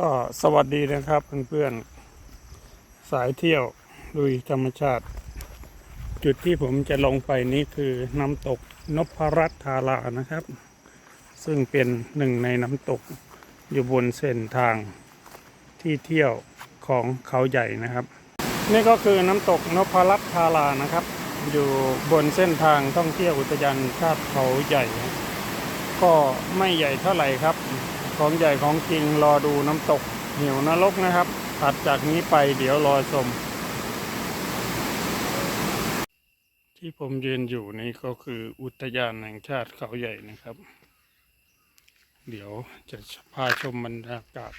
ก็สวัสดีนะครับเพื่อนๆสายเที่ยวลุยธรรมชาติ จุดที่ผมจะลงไปนี้คือน้ำตกนพรัตธารานะครับ ซึ่งเป็นหนึ่งในน้ำตกอยู่บนเส้นทางที่เที่ยวของเขาใหญ่นะครับ นี่ก็คือน้ำตกนพรัตธารานะครับ อยู่บนเส้นทางท่องเที่ยวอุทยานชาติเขาใหญ่ ก็ไม่ใหญ่เท่าไหร่ครับ ของใหญ่ของจริงรอดูน้ำตกเหวนรกนะครับถัดจากนี้ไปเดี๋ยวรอชม ที่ผมยืนอยู่นี่ก็คืออุทยานแห่งชาติเขาใหญ่นะครับ เดี๋ยวจะพาชมบรรยากาศ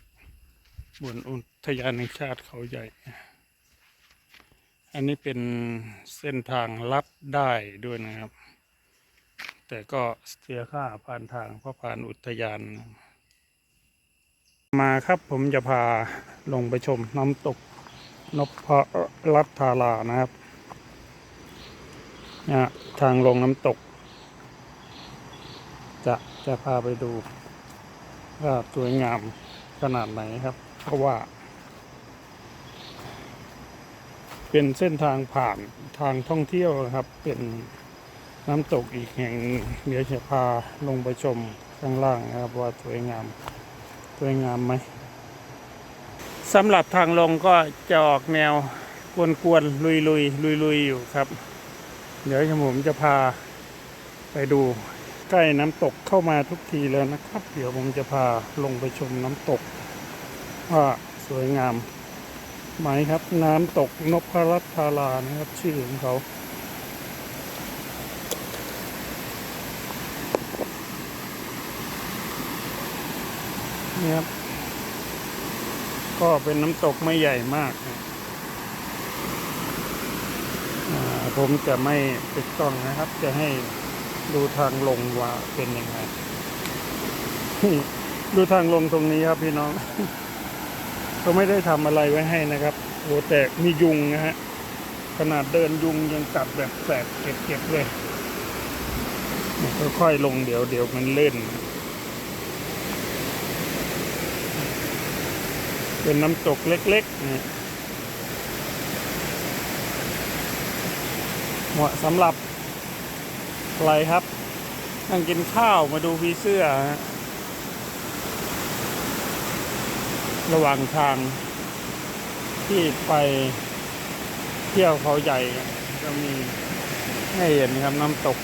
บนอุทยานแห่งชาติเขาใหญ่ อันนี้เป็นเส้นทางลัดได้ด้วยนะครับ แต่ก็เสียค่าผ่านทางเพราะผ่านอุทยาน มาครับผมจะพาลงไปชมน้ำตกนพรัตธารานะครับนะทางลงน้ำตก จะจะพาไปดูว่าสวยงามขนาดไหนครับ เพราะว่า เป็นเส้นทางผ่านทางท่องเที่ยวครับ เป็นน้ำตกอีกแห่งเดี๋ยวจะพาลงไปชมข้างล่างนะครับ ว่าสวยงาม สวยงามไหมสำหรับทางลงก็จะออกแนวกวนๆลุยลุยลุยๆอยู่ครับ เดี๋ยวผมจะพาไปดูใกล้น้ำตกเข้ามาทุกทีแล้วนะครับ เดี๋ยวผมจะพาลงไปชมน้ำตก ว่าสวยงามไหมครับ น้ำตกนพรัตน์ธารานะครับชื่อของเขา นี่ครับ ก็เป็นน้ำตกไม่ใหญ่มากผมจะไม่ปิดกล้องนะครับ จะให้ดูทางลงว่าเป็นยังไง ดูทางลงตรงนี้ครับพี่น้องเขาไม่ได้ทำอะไรไว้ให้นะครับโอแต่มียุงนะฮะ ขนาดเดินยุงยังกัดแบบแสบเก็บๆเลย ค่อยๆลงเดี๋ยวเดี๋ยวมันเล่น เป็นน้ำตกเล็กๆนะเหมาะสำหรับอะไรครับ นั่งกินข้าวมาดูพีเสื้อ ระหว่างทางที่ไปเที่ยวเขาใหญ่ก็มีให้เห็นครับน้ำตก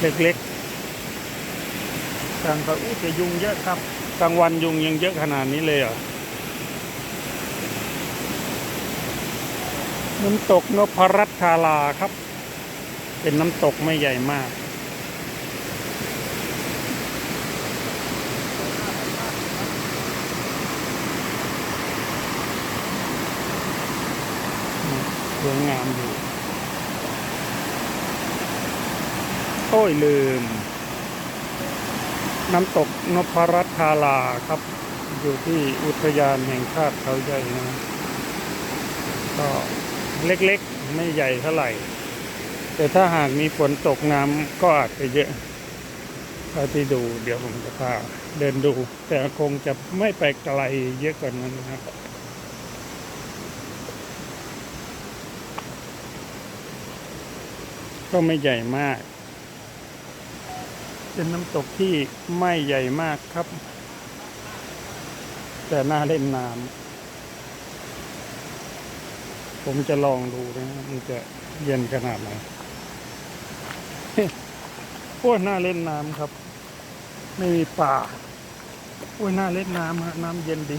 เล็กๆทางเขาอู้จะยุ่งเยอะครับ กลางวันยุงยังเยอะขนาดนี้เลยเหรอน้ำตกนพรัตน์ธาราครับ เป็นน้ำตกไม่ใหญ่มาก สวยงามอยู่ โอ้ยลืม น้ำตกนพรัตน์ธาราครับ อยู่ที่อุทยานแห่งชาติเขาใหญ่นะก็เล็กๆไม่ใหญ่เท่าไหร่ แต่ถ้าหากมีฝนตกน้ำก็อาจจะเยอะถ้าที่ดูเดี๋ยวผมจะพาเดินดู แต่คงจะไม่ไปไกลเยอะกว่านั้นนะครับก็ไม่ใหญ่มาก เป็นน้ำตกที่ไม่ใหญ่มากครับ แต่น่าเล่นน้ำผมจะลองดูนะมันจะเย็นขนาดไหนโอ้ยน่าเล่นน้ำครับ ไม่มีป่าโอ้ยน่าเล่นน้ำฮะน้ำเย็นดี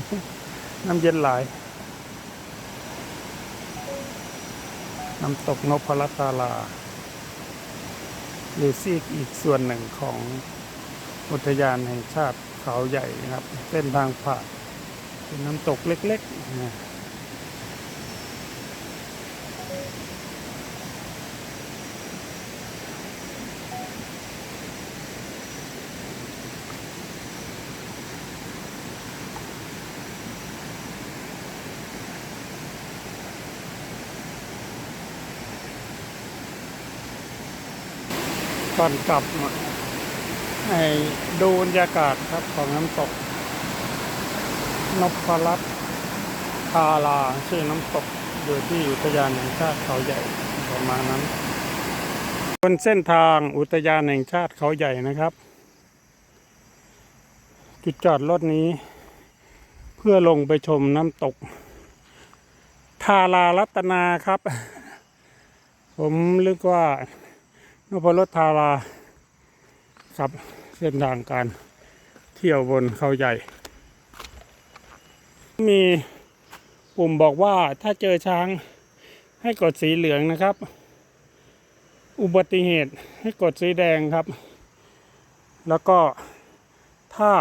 น้ำเย็นหลาย น้ำตกนพรัตตาลา หรือซีกอีกส่วนหนึ่งของอุทยานแห่งชาติเขาใหญ่นะครับ เส้นทางผ่านเป็นน้ำตกเล็กๆนะ ก่อนกลับให้ดูบรรยากาศครับของน้ำตกนพรัตน์ทาราชื่อน้ำตกอยู่ที่อุทยานแห่งชาติเขาใหญ่ประมาณนั้นบนเส้นทางอุทยานแห่งชาติเขาใหญ่นะครับ จุดจอดรถนี้ เพื่อลงไปชมน้ำตกทารารัตนาครับ ผมนึกว่า นพรสทาราครับเส้นทางการเที่ยวบนเขาใหญ่ มีปุ่มบอกว่าถ้าเจอช้างให้กดสีเหลืองนะครับ อุบัติเหตุให้กดสีแดงครับ แล้วก็ถ้า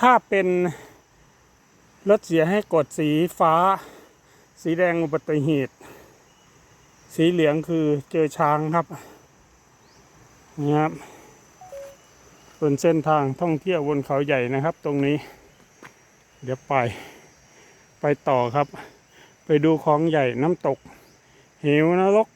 ถ้าเป็นรถเสียให้กดสีฟ้า สีแดงอุบัติเหตุ สีเหลืองคือเจอช้างครับนี่ครับบนเส้นทางท่องเที่ยวบนเขาใหญ่นะครับ ตรงนี้ เดี๋ยวไป ไปต่อครับ ไปดูของใหญ่น้ำตก เหวนรก